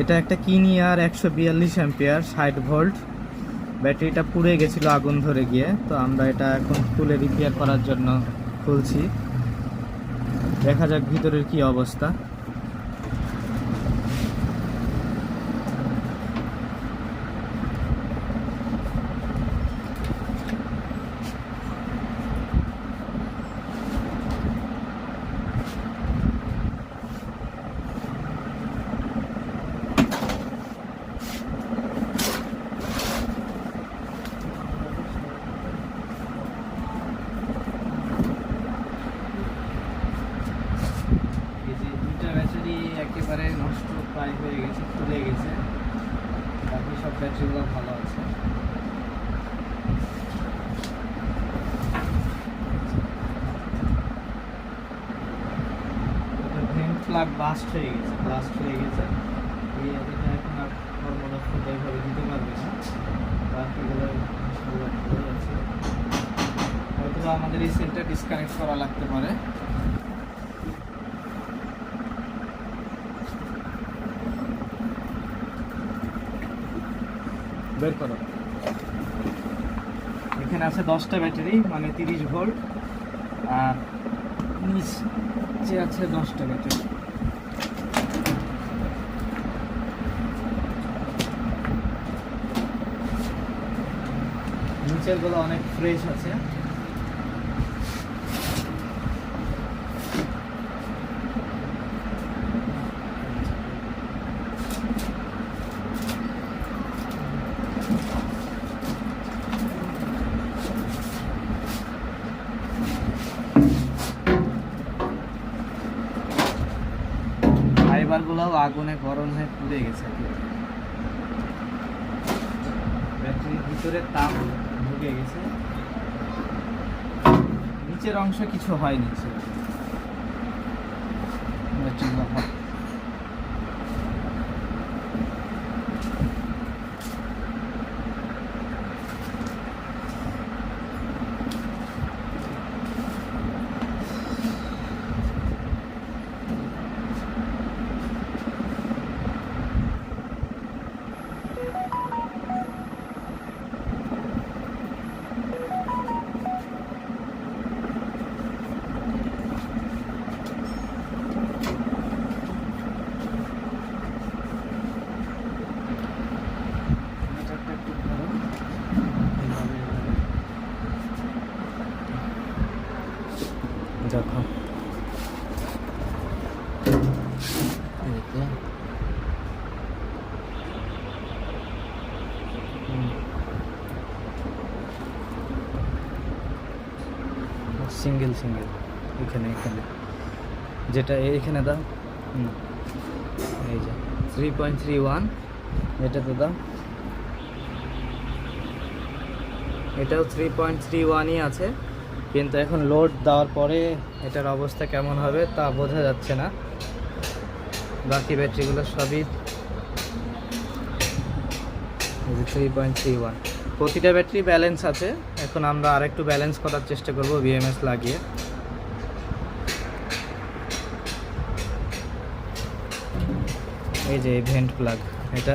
এটা একটা কিনিয়ার একশো বিয়াল্লিশ অ্যাম্পিয়ার, ষাট ভোল্ট। ব্যাটারিটা পুড়ে গেছিল আগুন ধরে গিয়ে, তো আমরা এটা এখন তুলে রিপেয়ার করার জন্য খুলছি। দেখা যাক ভিতরের কি অবস্থা এই যে দুইটা ব্যাটারি একেবারে নষ্ট প্রায় হয়ে গেছে খুলে গেছে। বাকি সব ব্যাটারিগুলো ভালো আছে। প্লাগ হয়ে গেছে ব্লাস্ট হয়ে গেছে। এই এখন আর দিতে পারবে না। হয়তো আমাদের এই সেলটা ডিসকানেক্ট করা লাগতে পারে। বের করো। এখানে আছে দশটা ব্যাটারি মানে তিরিশ ভোল্ট, আর নিচে আছে দশটা ব্যাটারি। নিচেরগুলো অনেক ফ্রেশ আছে। গুলো আগুনে গরম হয়ে পুড়ে গেছে ব্যাটারির ভিতরে তাপ ঢুকে গেছে। নিচের অংশ কিছু হয়নি নিচে ব্যাটারিগুলো ভালো। মিটারটা একটু ধরো। এইভাবে, এইভাবে। দেখো সিঙ্গেল সিঙ্গেল। এখানে এখানে। যেটা এইখানে দাও। এই যে। Three point three one. এটাতে দাও। এটাও থ্রি পয়েন্ট থ্রি ওয়ানই আছে। কিন্তু এখন লোড দেওয়ার পরে এটার অবস্থা কেমন হবে তা বোঝা যাচ্ছে না। বাকি ব্যাটারিগুলো সবই থ্রি পয়েন্ট থ্রি ওয়ান প্রতিটা ব্যাটারি ব্যালেন্স আছে। এখন আমরা আরেকটু ব্যালেন্স করার চেষ্টা করব বিএমএস লাগিয়ে। এই যে ভেন্ট প্লাগ এটা